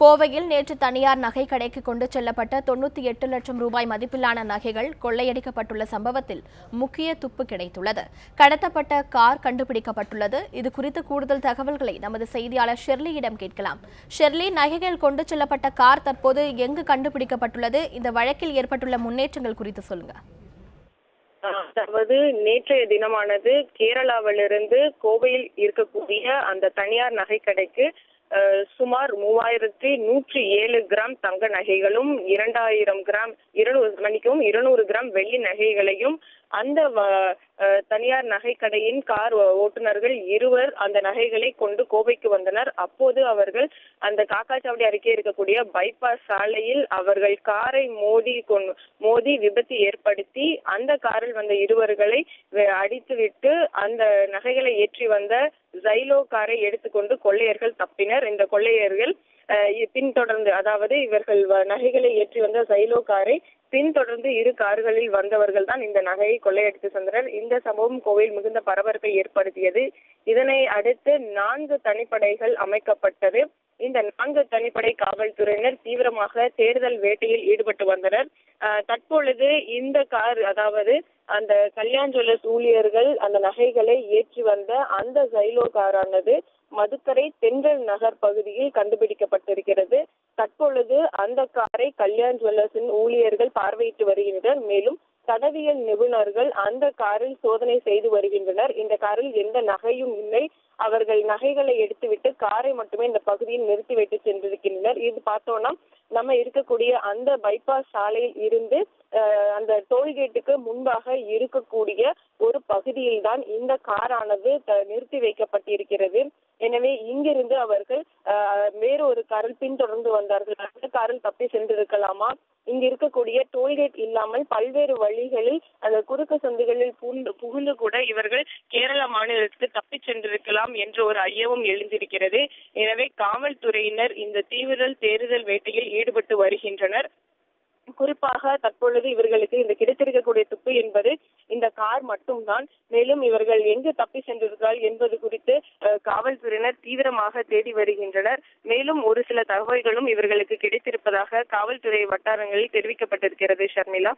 கோவையில் நேற்று தனியார் நகை கடைக்கு கொண்டு செல்லப்பட்ட தொண்ணூற்றி எட்டு லட்சம் ரூபாய் மதிப்பிலான நகைகள் கொள்ளையடிக்கப்பட்டுள்ள சம்பவத்தில் முக்கிய துப்பு கிடைத்துள்ளது. கடத்தப்பட்ட கார் கண்டுபிடிக்கப்பட்டுள்ளது. இது குறித்து கூடுதல் தகவல்களை நமது செய்தியாளர் ஷெர்லியிடம் கேட்கலாம். ஷெர்லி நகைகள் கொண்டு செல்லப்பட்ட கார் தற்போது எங்கு கண்டுபிடிக்கப்பட்டுள்ளது? இந்த வழக்கில் ஏற்பட்டுள்ள முன்னேற்றங்கள் குறித்து சொல்லுங்க. அதாவது நேற்றைய தினமானது கேரளாவிலிருந்து கோவையில் இருக்கக்கூடிய அந்த தனியார் நகைக்கடைக்கு கடைக்கு சுமார் மூவாயிரத்தி நூற்றி ஏழு கிராம் தங்க நகைகளும் இரண்டாயிரம் கிராம் இருநூறு மணிக்கும் இருநூறு கிராம் வெள்ளி நகைகளையும் அந்த தனியார் நகைக்கடையின் கார் ஓட்டுநர்கள் இருவர் அந்த நகைகளை கொண்டு கோவைக்கு வந்தனர். அப்போது அவர்கள் அந்த காக்காச்சாவடி அருகே இருக்கக்கூடிய பைபாஸ் சாலையில் அவர்கள் காரை மோதி கொண்டு மோதி விபத்து ஏற்படுத்தி அந்த காரில் வந்த இருவர்களை வெ- அடித்துவிட்டு அந்த நகைகளை ஏற்றி வந்த ஜைலோ காரை எடுத்துக்கொண்டு கொள்ளையர்கள் தப்பினர். இந்த கொள்ளையர்கள் பின்தொடர்ந்து அதாவது இவர்கள் வ- நகைகளை ஏற்றி வந்த சைலோ காரை பின்தொடர்ந்து இரு கார்களில் வந்தவர்கள் தான் இந்த நகையை கொள்ளையடித்து சென்றனர் இந்த சம்பவம் கோவில் மிகுந்த பரபரப்பை ஏற்படுத்தியது. இதனை அடுத்து நான்கு தனிப்படைகள் அமைக்கப்பட்டது. இந்த நான்கு தனிப்படை காவல்துறையினர் தீவிரமாக தேடுதல் வேட்டையில் ஈடுபட்டு வந்தனர். தற்பொழுது இந்த கார் அதாவது அந்த கல்யாண் ஜுவல்லர்ஸ் ஊழியர்கள் அந்த நகைகளை ஏற்றி வந்த அந்த ஜைலோ காரானது மதுக்கரை தென்றல் நகர் பகுதியில் கண்டுபிடிக்கப்பட்டிருக்கிறது. தற்பொழுது அந்த காரை கல்யாண் ஜுவல்லர்ஸின் ஊழியர்கள் பார்வையிட்டு வருகின்றனர். மேலும் தடவியல் நிபுணர்கள் அந்த காரில் சோதனை செய்து வருகின்றனர். இந்த காரில் எந்த நகையும் இல்லை. அவர்கள் நகைகளை எடுத்துவிட்டு காரை மட்டுமே இந்த பகுதியில் நிறுத்தி வைத்து சென்றிருக்கின்றனர். இது பார்த்தோம்னா நம்ம இருக்கக்கூடிய அந்த பைபாஸ் சாலையில் இருந்து அஹ், அந்த டோல்கேட்டுக்கு முன்பாக இருக்கக்கூடிய ஒரு பகுதியில் தான் இந்த காரானது த- நிறுத்தி வைக்கப்பட்டிருக்கிறது. எனவே இங்கிருந்து அவர்கள் அஹ், வேறு ஒரு காரில் பின்தொடர்ந்து வந்தார்கள். அந்த காரில் தப்பி சென்றிருக்கலாமா? இங்கு இருக்கக்கூடிய டோல்கேட் இல்லாமல் பல்வேறு வழிகளில் அந்த குறுக்கு சந்துகளில் புகுந்து புகுந்து கூட இவர்கள் கேரள மாநிலத்துக்கு தப்பிச் சென்றிருக்கலாம் என்ற ஒரு ஐயமும் எழுந்திருக்கிறது. எனவே காவல்துறையினர் இந்த தீவிர தேடுதல் வேட்டையில் ஈடுபட்டு வருகின்றனர். குறிப்பாக தற்பொழுது இவர்களுக்கு இந்த கிடைத்திருக்கக்கூடிய துப்பு என்பது இந்த கார் மட்டும்தான். மேலும் இவர்கள் எங்கு தப்பி சென்றிருக்கிறார்கள் என்பது குறித்து காவல்துறையினர் தீவிரமாக தேடி வருகின்றனர். மேலும் ஒரு சில தகவல்களும் இவர்களுக்கு கிடைத்திருப்பதாக காவல்துறை வட்டாரங்களில் தெரிவிக்கப்பட்டிருக்கிறது ஷர்மிளா.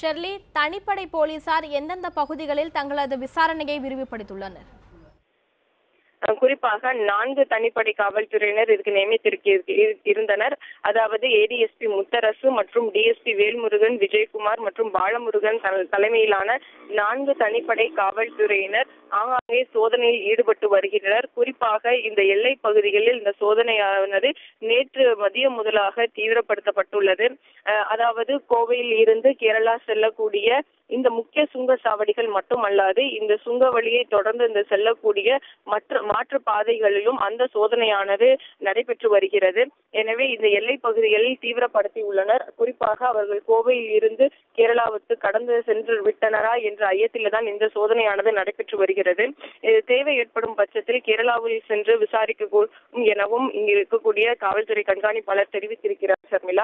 ஷெர்லி தனிப்படை போலீசார் எந்தெந்த பகுதிகளில் தங்களது விசாரணையை விரிவுபடுத்தியுள்ளனர்? குறிப்பாக நான்கு தனிப்படை காவல்துறையினர் இதுக்கு நியமித்திருக்க இருந்தனர். அதாவது ஏடிஎஸ்பி முத்தரசு மற்றும் டிஎஸ்பி வேல்முருகன் விஜயகுமார் மற்றும் பாலமுருகன் தலைமையிலான நான்கு தனிப்படை காவல்துறையினர் ஆங்காங்கே சோதனையில் ஈடுபட்டு வருகின்றனர். குறிப்பாக இந்த எல்லை பகுதிகளில் இந்த சோதனையானது நேற்று மதியம் முதலாக தீவிரப்படுத்தப்பட்டுள்ளது. அதாவது கோவையில் இருந்து கேரளா செல்லக்கூடிய இந்த முக்கிய சுங்க சாவடிகள் மட்டுமல்லாது இந்த சுங்க வழியை தொடர்ந்து இந்த செல்லக்கூடிய மற்ற மாற்று பாதைகளிலும் அந்த சோதனையானது நடைபெற்று வருகிறது. எனவே இந்த எல்லை பகுதிகளில் தீவிரப்படுத்தி உள்ளனர். குறிப்பாக அவர்கள் கோவையில் இருந்து கேரளாவுக்கு கடந்து சென்று விட்டனரா என்ற ஐயத்தில் தான் இந்த சோதனையானது நடைபெற்று வருகிறது. இது தேவை ஏற்படும் பட்சத்தில் கேரளாவில் சென்று விசாரிக்க எனவும் இங்கு இருக்கக்கூடிய காவல்துறை கண்காணிப்பாளர் தெரிவித்திருக்கிறார் ஷர்மிளா